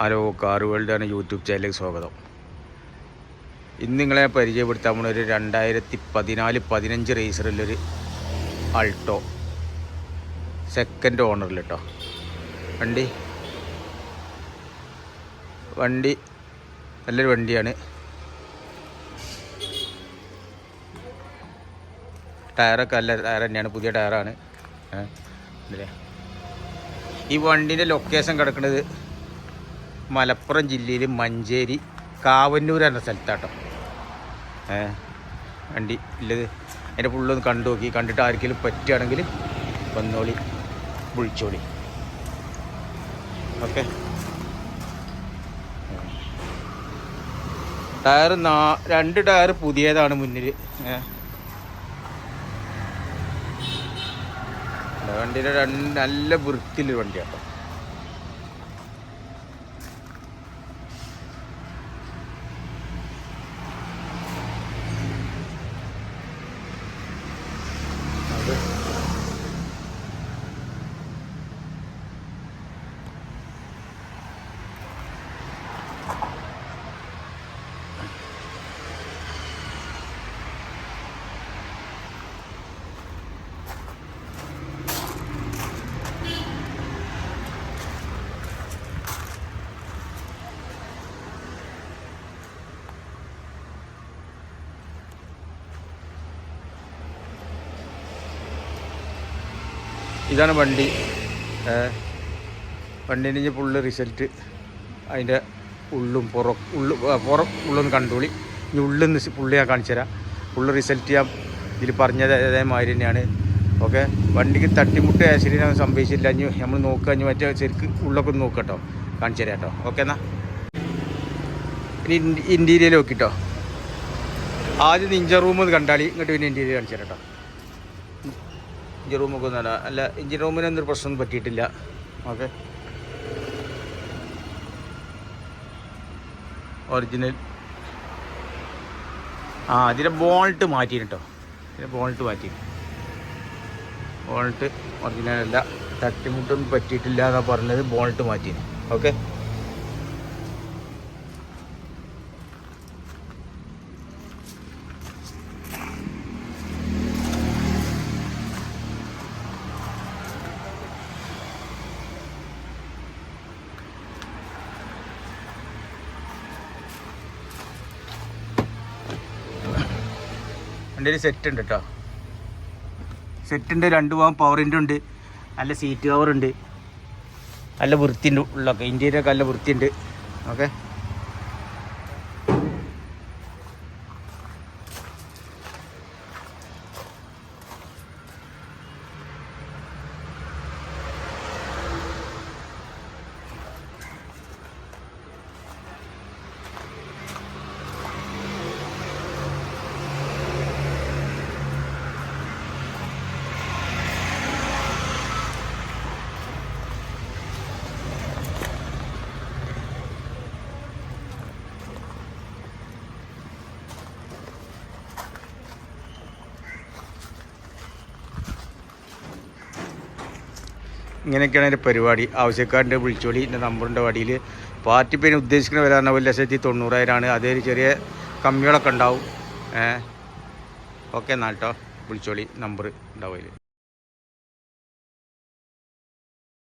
Hello car world ആണ് YouTube ചാനലിലേക്ക് സ്വാഗതം. ഇന്ന് നിങ്ങളെ പരിചയപ്പെടുത്താൻ പോണ ഒരു രണ്ടായിരത്തി പതിനാല് പതിനഞ്ച് റേസറിലൊരു അൾട്ടോ സെക്കൻഡ് ഓണറിൽ കേട്ടോ വണ്ടി. വണ്ടി നല്ലൊരു വണ്ടിയാണ്. ടയറൊക്കെ നല്ല ടയർ തന്നെയാണ് പുതിയ ടയറാണ്. ഈ വണ്ടീന്റെ ലൊക്കേഷൻ കിടക്കുന്നത് മലപ്പുറം ജില്ലയിൽ മഞ്ചേരി കാവന്നൂർ എന്ന സ്ഥലത്താട്ടോ. ഏ വണ്ടി ഇല്ലത് അതിന്റെ ഫുള്ളൊന്ന് കണ്ടു നോക്കി. കണ്ടിട്ട് ആർക്കെങ്കിലും പറ്റുകയാണെങ്കിൽ വന്നോളി വിളിച്ചോളി. ഓക്കെ. ടയർ നാ രണ്ട് ടയർ പുതിയതാണ് മുന്നിൽ ഏഹ് വണ്ടിയുടെ രണ്ട് നല്ല വൃത്തിയിലൊരു വണ്ടിയാട്ടോ. ഇതാണ് വണ്ടി. വണ്ടീന്റെ ഇനി ഫുള്ള് റിസൾട്ട് അതിന്റെ ഉള്ളും പുറ ഉള്ളു പുറം ഉള്ളൊന്ന് കണ്ടോളി ഇനി ഉള്ളിന്ന് പുള്ളി ഞാൻ കാണിച്ചു തരാം. ഫുള്ള് റിസൾട്ട് ഞാൻ ഇതിൽ പറഞ്ഞത് അതേമാതിരി തന്നെയാണ്. ഓക്കെ? വണ്ടിക്ക് തട്ടിമുട്ട് ആക്സിഡന്റ് സംഭവിച്ചില്ല. ഇനി നമ്മൾ നോക്കുക. ഇനി മറ്റേ ശരിക്ക് ഉള്ളൊക്കെ ഒന്ന് നോക്കട്ടോ കാണിച്ചു തരാം കേട്ടോ. ഓക്കെ എന്നാ? ഇനി ഇന്റീരിയൽ നോക്കിട്ടോ ആദ്യം ഇഞ്ചർ റൂം ഒന്ന് കണ്ടാളി ഇങ്ങോട്ട് പിന്നെ ഇന്റീരിയൽ കാണിച്ചു തരാം കേട്ടോ. ഇഞ്ചി റൂമൊക്കെ ഒന്നുമല്ല. അല്ല ഇഞ്ചി റൂമിനൊന്നും ഒരു പ്രശ്നമൊന്നും പറ്റിയിട്ടില്ല. ഓക്കെ ഒറിജിനൽ ആ അതിന്റെ ബോൾട്ട് മാറ്റി കേട്ടോ ഇതിന്റെ ബോൾട്ട് മാറ്റി ബോൾട്ട് ഒറിജിനൽ അല്ല. തട്ടിമുട്ടൊന്നും പറ്റിയിട്ടില്ല എന്നാണ് പറഞ്ഞത് ബോൾട്ട് മാറ്റി ഓക്കെ എന്റെ ഒരു സെറ്റ് ഉണ്ട് കേട്ടോ സെറ്റുണ്ട് രണ്ട് പോകാൻ പവറിന്റെ ഉണ്ട്. നല്ല സീറ്റ് കവറുണ്ട് നല്ല വൃത്തിയുണ്ട് ഉള്ളൊക്കെ. ഇന്ത്യയിലൊക്കെ നല്ല വൃത്തിയുണ്ട്. ഓക്കെ ഇങ്ങനെയൊക്കെയാണ് എന്റെ പരിപാടി. ആവശ്യക്കാരന്റെ വിളിച്ചോളി എന്റെ നമ്പറിന്റെ വടിയിൽ പാർട്ടി പേര് ഉദ്ദേശിക്കുന്ന വില പറഞ്ഞാൽ ഒരു ലക്ഷത്തി തൊണ്ണൂറായിരമാണ് അതേ ചെറിയ കമ്മികളൊക്കെ ഉണ്ടാവും. ഏ? ഓക്കെ എന്നാൽ കേട്ടോ വിളിച്ചോളി നമ്പർ ഉണ്ടാവും